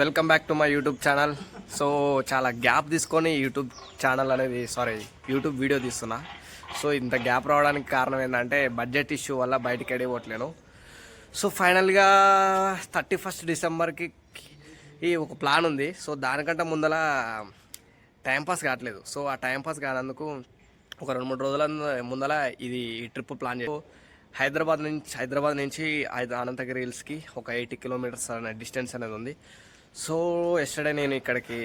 Welcome back to my YouTube channel. So చాలా gap తీసుకొని YouTube channel అనేది sorry YouTube video తీస్తున్నా. So ఇంత గ్యాప్ రావడానికి కారణం ఏంటంటే బడ్జెట్ ఇష్యూ వల్ల బయటికి వెళ్ళిపోవట్లేను సో ఫైనల్గా థర్టీ ఫస్ట్ డిసెంబర్కి ఈ ఒక ప్లాన్ ఉంది. సో దానికంటే ముందల టైంపాస్ కావట్లేదు. సో ఆ టైంపాస్ కానందుకు ఒక రెండు మూడు రోజుల ముందల ఇది ట్రిప్ ప్లాన్ చేసి హైదరాబాద్ నుంచి హైదరాబాద్ నుంచి అనంతగిరి హిల్స్కి ఒక ఎయిటీ కిలోమీటర్స్ అనే డిస్టెన్స్ అనేది ఉంది. సో ఎస్టర్డే నేను ఇక్కడికి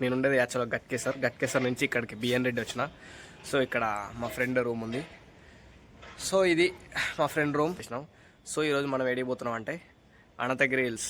నేను ఉండేది యాక్చువల్గా గట్కేసర్ గట్కేసర్ నుంచి ఇక్కడికి బిఎన్ రెడ్డి వచ్చిన. సో ఇక్కడ మా ఫ్రెండ్ రూమ్ ఉంది. సో ఇది మా ఫ్రెండ్ రూమ్. చేసినాం సో ఈరోజు మనం ఏడిపోతున్నాం అంటే అనంతగిరి హిల్స్.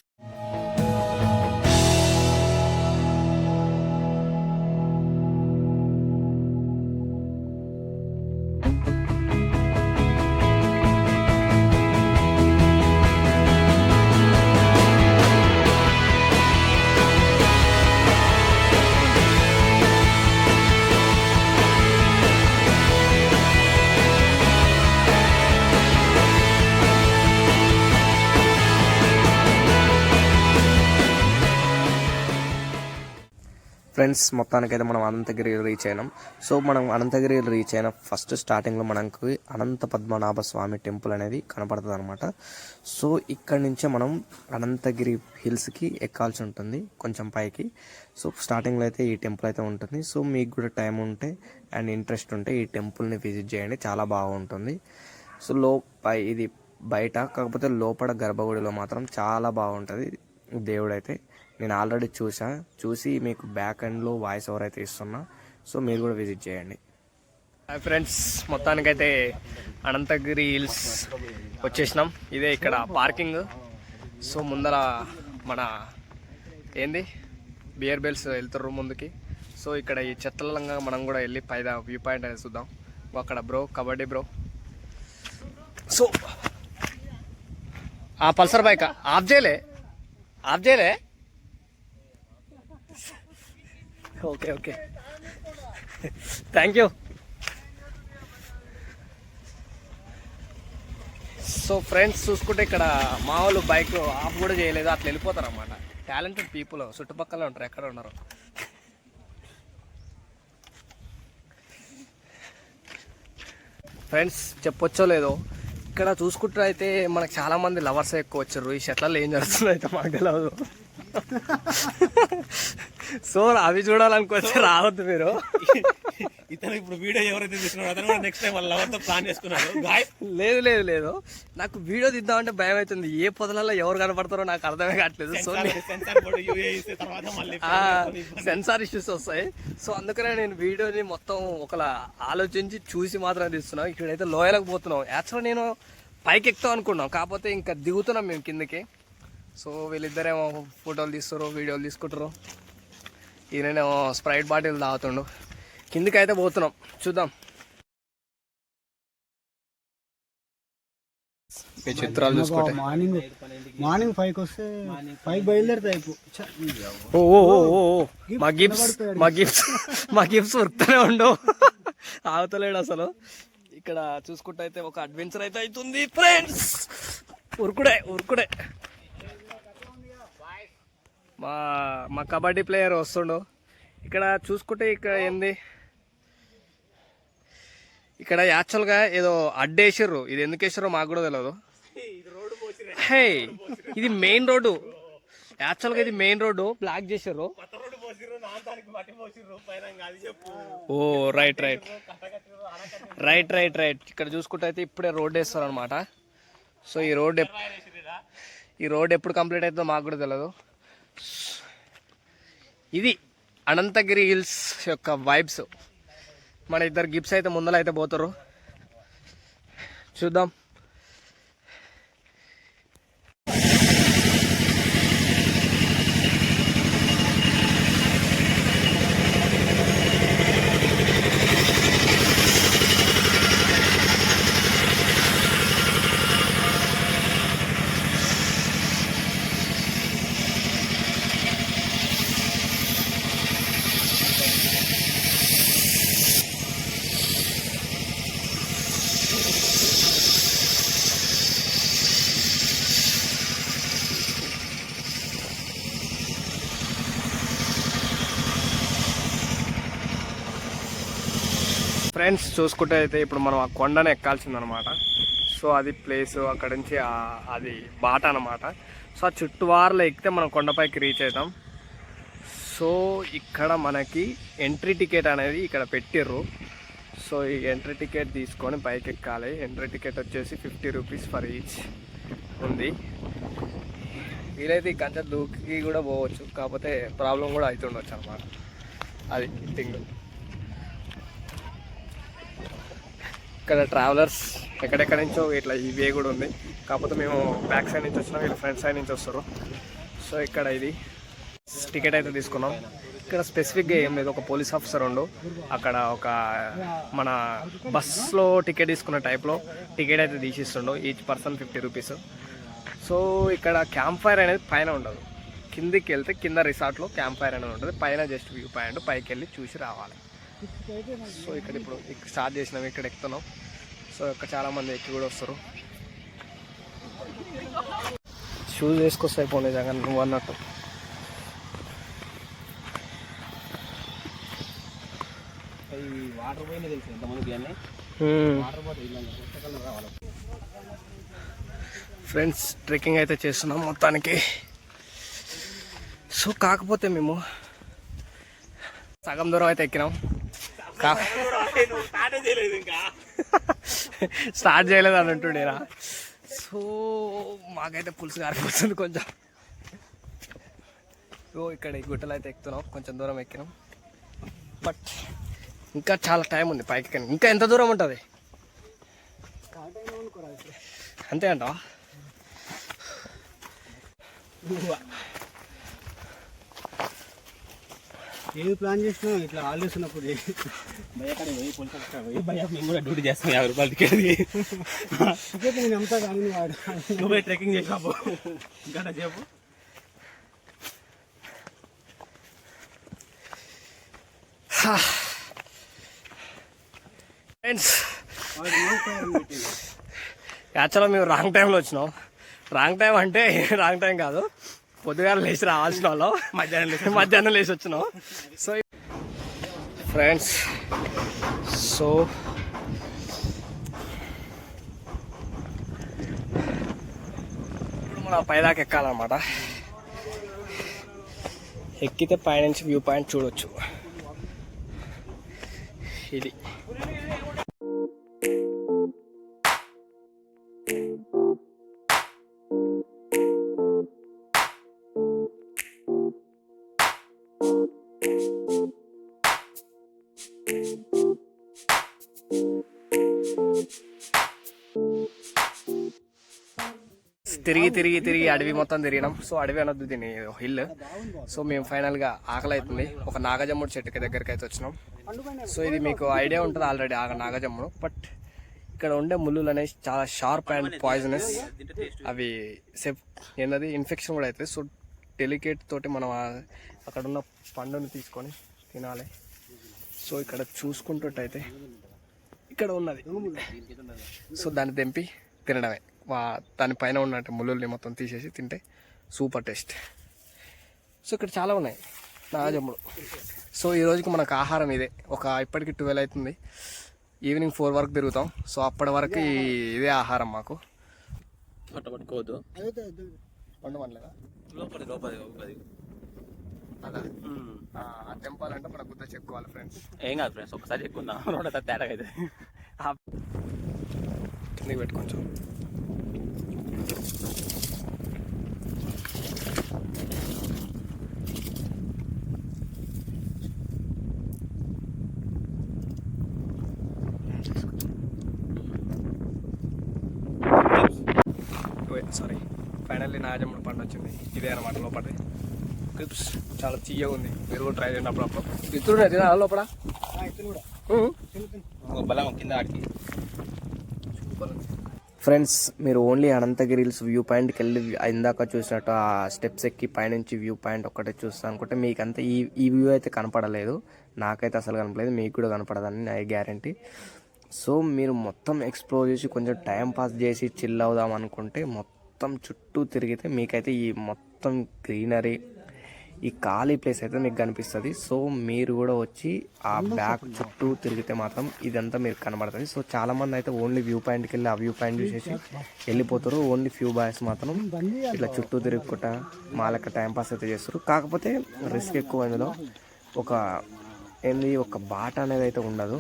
ఫ్రెండ్స్ మొత్తానికైతే మనం అనంతగిరి రీచ్ అయినాం. సో మనం అనంతగిరి రీచ్ అయిన ఫస్ట్ స్టార్టింగ్లో మనకు అనంత పద్మనాభ స్వామి టెంపుల్ అనేది కనపడుతుంది అనమాట సో ఇక్కడ నుంచే మనం అనంతగిరి హిల్స్కి ఎక్కాల్సి ఉంటుంది కొంచెం పైకి. సో స్టార్టింగ్లో అయితే ఈ టెంపుల్ అయితే ఉంటుంది. సో మీకు కూడా టైం ఉంటే అండ్ ఇంట్రెస్ట్ ఉంటే ఈ టెంపుల్ని విజిట్ చేయండి చాలా బాగుంటుంది. సో లో పై ఇది బయట కాకపోతే లోపల గర్భగుడిలో మాత్రం చాలా బాగుంటుంది దేవుడైతే. నేను ఆల్రెడీ చూసా. చూసి మీకు బ్యాక్ ఎండ్లో వాయిస్ ఓవర్ అయితే ఇస్తున్నా. సో మీరు కూడా విజిట్ చేయండి. హాయ్ ఫ్రెండ్స్ మొత్తానికైతే అనంతగిరి హిల్స్ వచ్చేసినాం. ఇదే ఇక్కడ పార్కింగ్ సో ముందర మన ఏంది? బియర్ బెల్స్ వెళ్తారు ముందుకి. సో ఇక్కడ ఈ చెత్తలంగా మనం కూడా వెళ్ళి పైద వ్యూ పాయింట్ అనేది చూద్దాం. అక్కడ బ్రో కబడ్డీ బ్రో సో ఆ పల్సర్ బైక్ ఆఫ్ చేయలే. ఆఫ్ చేయలే. Okay okay thank you so friends చూసుకుంటే ఇక్కడ మా వాళ్ళు బైక్ ఆఫ్ కూడా చేయలేదు. అట్లా వెళ్ళిపోతారు అన్నమాట టాలెంటెడ్ పీపుల్ చుట్టుపక్కల ఉంటారు ఎక్కడ ఉన్నారు ఫ్రెండ్స్ చెప్పొచ్చో లేదో? ఇక్కడ చూసుకుంటే అయితే మనకు చాలామంది లవర్స్ ఎక్కువ వచ్చారు. ఈ షట్లలో ఏం జరుగుతుందో అయితే మాకు తెలియదు సో అవి చూడాలనుకోవచ్చు రావద్దు మీరు. ఇతను ఇప్పుడు వీడియో ఎవరైతే తీసుకున్నాడో అతను కూడా నెక్స్ట్ టైం వాళ్ళ లవర్తో ప్లాన్ చేసుకున్నాడు. గాయస్ లేదు లేదు లేదు. నాకు వీడియో తీద్దామంటే భయం అవుతుంది ఏ పొదలలో ఎవరు కనపడతారో నాకు అర్థమే కావట్లేదు. సో సెన్సార్ ఇష్యూస్ వస్తాయి. సో అందుకనే నేను వీడియోని మొత్తం ఒకలా ఆలోచించి చూసి మాత్రం తీస్తున్నాం. ఇక్కడైతే లోయలకు పోతున్నాం. యాక్చువల్ నేను పైకి ఎక్కుతాం అనుకున్నాం. కాకపోతే ఇంకా దిగుతున్నాం మేము కిందకి. సో వీళ్ళిద్దరేమో ఫోటోలు తీస్తారు వీడియోలు తీసుకుంటారు ఈయనేమో స్ప్రైట్ బాటిల్ తాగుతుండు. కిందికి అయితే పోతున్నాం చూద్దాం. ఈ చిత్రాలు చూసుకుంటే. మార్నింగ్ మార్నింగ్ ఫైవ్ వస్తే ఫైవ్ బయలుదేరితే అయిపో. ఛ, ఓ ఓ ఓ ఓ, ఓ. మా గిఫ్ట్స్ మా గిఫ్ట్స్ మా గిఫ్ట్స్ ఉరుకుతూనే ఉండవు. ఆగుతలేడు అసలు. ఇక్కడ చూసుకుంటే అయితే ఒక అడ్వెంచర్ అయితే అవుతుంది ఫ్రెండ్స్ ఉరుకుడే ఉరుకుడే. మా మా కబడ్డీ ప్లేయర్ వస్తుండు. ఇక్కడ చూసుకుంటే ఇక్కడ ఏంది? ఇక్కడ యాక్చువల్గా ఏదో అడ్డేసిర్రు. ఇది ఎందుకు వేసారో మాకు కూడా తెలియదు హే ఇది మెయిన్ రోడ్డు. యాక్చువల్గా ఇది మెయిన్ రోడ్డు. బ్లాక్ చేసారు ఓ right right right right right ఇక్కడ చూసుకుంటే అయితే ఇప్పుడే రోడ్ వేస్తారు అనమాట సో ఈ రోడ్ ఈ రోడ్ ఎప్పుడు కంప్లీట్ అవుతుందో మాకు కూడా తెలియదు ఇది అనంతగిరి హిల్స్ యొక్క వైబ్స్. మన ఇద్దరు గిప్స్ అయితే ముందర అయితే పోతారు చూద్దాం. ఫ్రెండ్స్ చూసుకుంటే అయితే ఇప్పుడు మనం ఆ కొండను ఎక్కాల్సిందనమాట. సో అది ప్లేస్ అక్కడ నుంచి అది బాట అనమాట సో ఆ చుట్టువారలో ఎక్కితే మనం కొండపైకి రీచ్ అవుతాం. సో ఇక్కడ మనకి ఎంట్రీ టికెట్ అనేది ఇక్కడ పెట్టిర్రు. సో ఈ ఎంట్రీ టికెట్ తీసుకొని పైకి ఎక్కాలి. ఎంట్రీ టికెట్ వచ్చేసి ఫిఫ్టీ రూపీస్ ఫర్ ఈచ్ ఉంది. వీలైతే ఈ కంచె దూకి కూడా పోవచ్చు. కాకపోతే ప్రాబ్లం కూడా అవుతుండొచ్చు అనమాట అది థింగ్ ఇక్కడ ట్రావెలర్స్ ఎక్కడెక్కడ నుంచో ఇట్లా ఈ వే కూడా ఉంది. కాకపోతే మేము బ్యాక్ సైడ్ నుంచి వచ్చినాం వీళ్ళు ఫ్రంట్ సైడ్ నుంచి వస్తారు. సో ఇక్కడ ఇది. టికెట్ అయితే తీసుకున్నాం. ఇక్కడ స్పెసిఫిక్గా ఏం లేదు. ఒక పోలీస్ ఆఫీసర్ ఉండు. అక్కడ ఒక మన బస్లో టికెట్ తీసుకున్న టైప్లో టికెట్ అయితే తీసిస్తుండు. Each person fifty rupees so ఇక్కడ క్యాంప్ ఫైర్ అనేది పైన ఉండదు. కిందికి వెళ్తే కింద రిసార్ట్లో క్యాంప్ ఫైర్ అనేది ఉంటుంది. పైన జస్ట్ వ్యూ పాయింట్ పైకి వెళ్ళి చూసి రావాలి. సో ఇక్కడ ఇప్పుడు స్టార్ట్ చేసినాం ఇక్కడ ఎక్కుతున్నాం. సో ఇక్కడ చాలా మంది ఎక్కి కూడా వస్తారు. షూస్ వేసుకొస్తే అయిపోయి నిజంగా నువ్వు అన్నట్టు. వాటర్ పోయినా తెలుసు ఎంతమందికి అన్నీ వాటర్ బాటిల్ వర్షాకాలం రావాలి ఫ్రెండ్స్ ట్రెక్కింగ్ అయితే చేస్తున్నాం మొత్తానికి. సో కాకపోతే మేము సగం దూరం అయితే ఎక్కినాం. స్టార్ట్ చేయలేదు ఇంకా స్టార్ట్ చేయలేదు అని అంటుండేరా సో మాకైతే పులుసు కారిపోతుంది కొంచెం. సో ఇక్కడ ఈ గుట్టలు అయితే ఎక్కుతున్నాం. కొంచెం దూరం ఎక్కినాం. బట్ ఇంకా చాలా టైం ఉంది పైకి కానీ ఇంకా ఎంత దూరం ఉంటుంది? అంతే అంటావా? ఏది ప్లాన్ చేసినా ఇట్లా హాలిడేస్ ఉన్నప్పుడు చేయి. భయ కాడ పోయి పోలీస్ ఆఫీసర్ పోయి భయ మేము కూడా డ్యూటీ చేస్తాం యాభై రూపాయలు టికెట్ టికెట్ నేను నమ్ముతా కానీ ఆడ- నువ్వు ట్రెక్కింగ్ చేసావు ఇంకా చెప్పు. ఫ్రెండ్స్ వాడు. యాక్చువల్గా మేము రాంగ్ టైంలో వచ్చినాం. రాంగ్ టైం అంటే రాంగ్ టైం కాదు. పొద్దుగాల లేచి రావాల్సిన వాళ్ళు. మధ్యాహ్నం లేచి మధ్యాహ్నం లేచి వచ్చినాం. సో ఫ్రెండ్స్ సో ఇప్పుడు మనం పైదాకా ఎక్కాలన్నమాట. ఎక్కితే పైనుంచి వ్యూ పాయింట్ చూడొచ్చు. ఇది. తిరిగి తిరిగి తిరిగి అడవి మొత్తం తిరిగినాం. సో అడవి అనొద్దు దీని హిల్. సో మేము ఫైనల్గా ఆకలి అవుతుంది ఒక నాగజమ్ముడు చెట్టుకి దగ్గరికి అయితే వచ్చినాం. సో ఇది మీకు ఐడియా ఉంటుంది ఆల్రెడీ ఆ నాగజమ్ముడు. బట్ ఇక్కడ ఉండే ముళ్ళులు అనేవి చాలా షార్ప్ అండ్ పాయిజనస్. అవి సెప్ ఏంటది ఇన్ఫెక్షన్ కూడా అవుతుంది. సో డెలికేట్ తోటి మనం అక్కడ ఉన్న పండుని తీసుకొని తినాలి. సో ఇక్కడ చూసుకుంటుంటైతే ఇక్కడ ఉన్నది. సో దాన్ని తెంపి తినడమే. వా దానిపైన ఉన్నట్టు ముళ్ళుల్ని మొత్తం తీసేసి తింటే సూపర్ టేస్ట్. సో ఇక్కడ చాలా ఉన్నాయి నాగజమ్ముడు. సో ఈ రోజుకి మనకు ఆహారం ఇదే. ఒక ఇప్పటికి ట్వెల్వ్ అవుతుంది. ఈవినింగ్ ఫోర్ వరకు తిరుగుతాం. సో అప్పటి వరకు ఇదే ఆహారం మాకు. పట్ట పట్టుకోవద్దు. వండమనలేదా లోపలి లోపలి. తెంపాలంటే మన గుద్ద చెప్పుకోవాలి ఫ్రెండ్స్ ఏం కాదు ఫ్రెండ్స్ ఒకసారి ఎక్కుందాం రెండు తేడా అయితే. కిందకి పెట్టు కొంచెం. సారీ ఫైనల్లీ నాజమ్ముడు పండు వచ్చింది. ఇదే అనమాట లోపల క్రిప్స్ చాలా తీయగా ఉంది. మీరు కూడా ట్రై చేయండి అప్పుడప్పుడు. ఇతరుడు తినా లోపల. బలం కింద ఆడికి. ఫ్రెండ్స్ మీరు ఓన్లీ అనంతగిరి హిల్స్ వ్యూ పాయింట్కి వెళ్ళి ఇందాక చూసినట్టు ఆ స్టెప్స్ ఎక్కి పైనుంచి వ్యూ పాయింట్ ఒక్కటే చూస్తాను అనుకుంటే మీకు అంతా ఈ ఈ వ్యూ అయితే కనపడలేదు. నాకైతే అసలు కనపడలేదు. మీకు కూడా కనపడదని నా గ్యారంటీ. సో మీరు మొత్తం ఎక్స్ప్లోర్ చేసి కొంచెం టైం పాస్ చేసి చిల్ అవుదాం అనుకుంటే మొత్తం చుట్టూ తిరిగితే మీకైతే ఈ మొత్తం గ్రీనరీ ఈ ఖాళీ ప్లేస్ అయితే మీకు కనిపిస్తుంది. సో మీరు కూడా వచ్చి ఆ బ్యాక్ చుట్టూ తిరిగితే మాత్రం ఇదంతా మీకు కనబడుతుంది. సో చాలా మంది అయితే ఓన్లీ వ్యూ పాయింట్కి వెళ్ళి ఆ వ్యూ పాయింట్ చూసేసి వెళ్ళిపోతారు. ఓన్లీ ఫ్యూ బాయ్స్ మాత్రం ఇట్లా చుట్టూ తిరుగుకుంటా మాలక్క టైంపాస్ అయితే చేస్తారు. కాకపోతే రిస్క్ ఎక్కువ ఇందులో ఒక ఏంది ఒక బాట అనేది అయితే ఉండదు.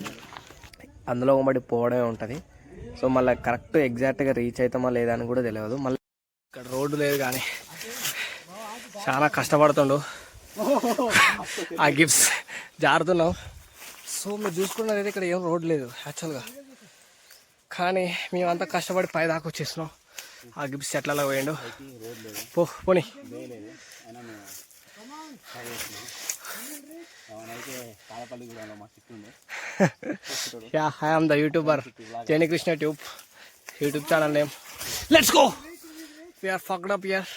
అందులో ఒకటి పోవడమే ఉంటుంది. సో మళ్ళీ కరెక్ట్ ఎగ్జాక్ట్గా రీచ్ అవుతామా లేదా అని కూడా తెలియదు. మళ్ళీ ఇక్కడ రోడ్డు లేదు కానీ చాలా కష్టపడుతుండు. ఆ గిఫ్ట్స్ జారుతున్నాం. సో మీరు చూసుకున్నది ఇక్కడ ఏం రోడ్ లేదు యాక్చువల్గా కానీ మేమంతా కష్టపడి పై దాకా వచ్చేసినాం. ఆ గిఫ్ట్స్ ఎట్లా పోయిండు? పో పోనీ. Yeah I am the YouTuber Jayani Krishna tube YouTube channel name let's go we are fucked up yeah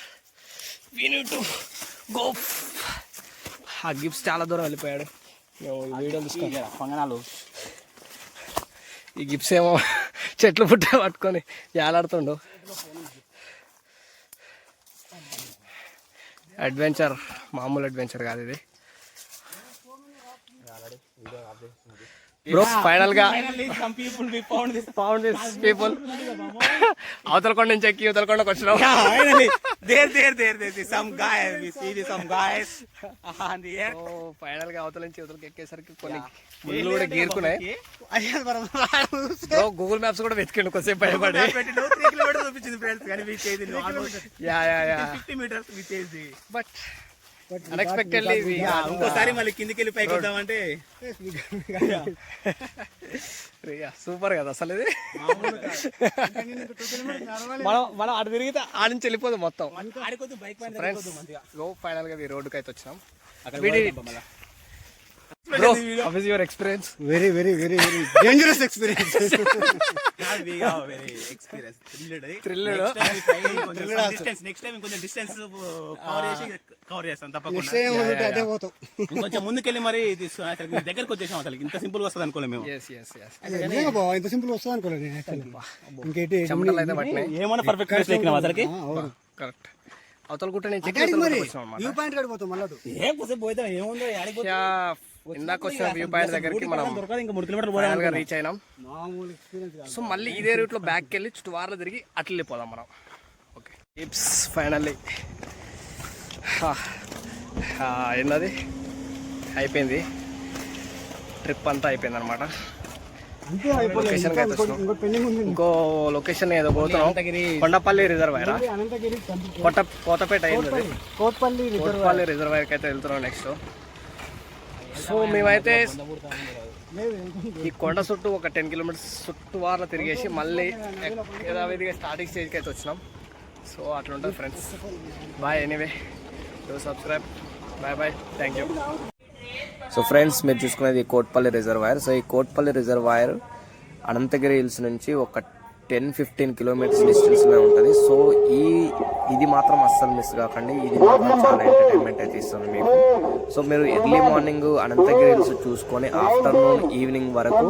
to go ఆ గిఫ్ట్స్ చాలా దూరం వెళ్ళిపోయాడు. వీడియో తీసుకొని పంగనాలు ఈ గిఫ్ట్స్ ఏమో చెట్లు పుట్టే పట్టుకొని ఏలాడుతుండు అడ్వెంచర్ మామూలు అడ్వెంచర్ కాదు ఇది. బ్రో ఫైనల్గా పీపుల్ అవతల కొండ నుంచి ఎక్కి ఇవతల కొండకు వచ్చినాం. There there there there the some guys we see the some guys on the air oh ఫైనల్గా అవతల నుంచి అవతలకి ఎక్కేసరికి కొన్ని ముళ్ళు కూడా గీర్కున్నాయి. అయ్యా మనం బ్రో గూగుల్ మ్యాప్స్ కూడా వెతికిండు కొంచెం భయపడి. పెట్టిండు. 3 కిలోమీటర్స్ వచ్చింది ఫ్రెండ్స్ కానీ we Chedi normal yeah yeah yeah 50 metres we Chedi but unexpectedly ఇంకోసారి మళ్ళీ కిందికి వెళ్ళి పైకి వద్దామంటే సూపర్ కదా అసలు ఇది. మనం మనం అటు తిరిగితే ఆడ నుంచి వెళ్ళిపోదు మొత్తం. ఆడికొద్దు బైక్ పైన ఫ్రెండ్స్ గో ఫైనల్గా రోడ్డుకి అయితే వచ్చినాం. అక్కడ bro how your experience very very very very dangerous experience very experience thriller distance next time కొంచెం డిస్టెన్స్ కవర్ చేసి కవర్ చేస్తాం తప్పకుండా. ఇంకొంచెం ముందుకెళ్ళి మరి తీసుకు- అసలు మీ దగ్గరకు వచ్చేసాం అసలు. ఇంత సింపుల్ వస్తుంది అనుకోలేము మేము. ఇంత సింపుల్ వస్తుంది అనుకోలేదు నేను ఏమన్నా పర్ఫెక్ట్ ప్లేస్ అసలుకి? కరెక్ట్ అవతల గుట్ట వచ్చినాం అన్నమాట. వ్యూ పాయింట్ కాడికి పోతాం మళ్ళీ. ఏం ఏముందో ఇందాక వచ్చిన వ్యూ పాయింట్ దగ్గరికి మనం దొరకదు ఇంకా రీచ్ అయినాం. మామూలు ఎక్స్పీరియన్స్ కాదు. సో మళ్ళీ ఇదే రూట్లో బ్యాక్ వెళ్ళి చుట్టూ వార్లు తిరిగి అట్లా వెళ్ళిపోదాం మనం. ఓకే టిప్స్ ఫైనల్లీ ఏంటది అయిపోయింది. ట్రిప్ అంతా అయిపోయింది అనమాట ఇంకా లొకేషన్ ఏదో పోతున్నాం. కొండపల్లి రిజర్వాయర్? కొట్ట కోతపేట అయింది రిజర్వ్ కోటపల్లి రిజర్వాయర్కి అయితే వెళ్తున్నాం నెక్స్ట్ సో మేమైతే ఈ కొండ చుట్టూ ఒక టెన్ కిలోమీటర్స్ చుట్టూ వార్లు తిరిగేసి మళ్ళీ యథావిధిగా స్టార్టింగ్ స్టేజ్కి అయితే వచ్చినాం. సో అట్లా ఉంటుంది friends bye anyway do subscribe bye bye thank you so friends మీరు చూసుకునేది కోట్పల్లి రిజర్వాయర్. సో ఈ కోట్పల్లి రిజర్వాయర్ అనంతగిరి హిల్స్ నుంచి ఒక టెన్ ఫిఫ్టీన్ కిలోమీటర్స్ డిస్టెన్స్లో ఉంటుంది. సో ఈ ఇది మాత్రం అస్సలు మిస్ కాకండి. ఇది చాలా ఎంటర్టైన్మెంట్ అయితే ఇస్తుంది మీకు. సో మీరు ఎర్లీ మార్నింగ్ అనంతగిరి హిల్స్ చూసుకొని ఆఫ్టర్నూన్ ఈవినింగ్ వరకు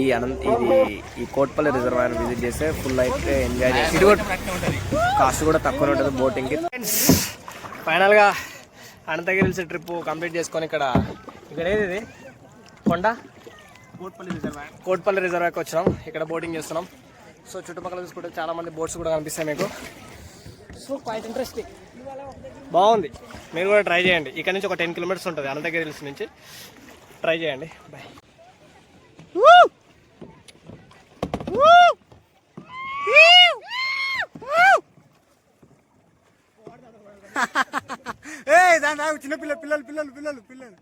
ఈ అనంత ఇది ఈ కోట్పల్లి రిజర్వాయర్ విజిట్ చేస్తే ఫుల్ అయితే ఎంజాయ్ చేసి కాస్ట్ కూడా తక్కువ ఉంటుంది బోటింగ్కి ఫైనల్గా అనంతగిరి హిల్స్ ట్రిప్ కంప్లీట్ చేసుకొని ఇక్కడ ఇక్కడ ఏది ఇది? కొండ? కోట్పల్లి రిజర్వాయర్. కోట్పల్లి రిజర్వాయర్కి వచ్చినాం. ఇక్కడ బోటింగ్ చేస్తున్నాం. సో చుట్టుపక్కల చూసుకుంటే చాలా మంది బోట్స్ కూడా కనిపిస్తాయి మీకు. సో క్వైట్ ఇంట్రెస్టింగ్ బాగుంది. మీరు కూడా ట్రై చేయండి. ఇక్కడ నుంచి ఒక టెన్ కిలోమీటర్స్ ఉంటుంది అనంతగిరి హిల్స్ నుంచి. ట్రై చేయండి. బాయ్ ఏ దాని దాకా చిన్న పిల్లలు పిల్లలు పిల్లలు పిల్లలు పిల్లలు.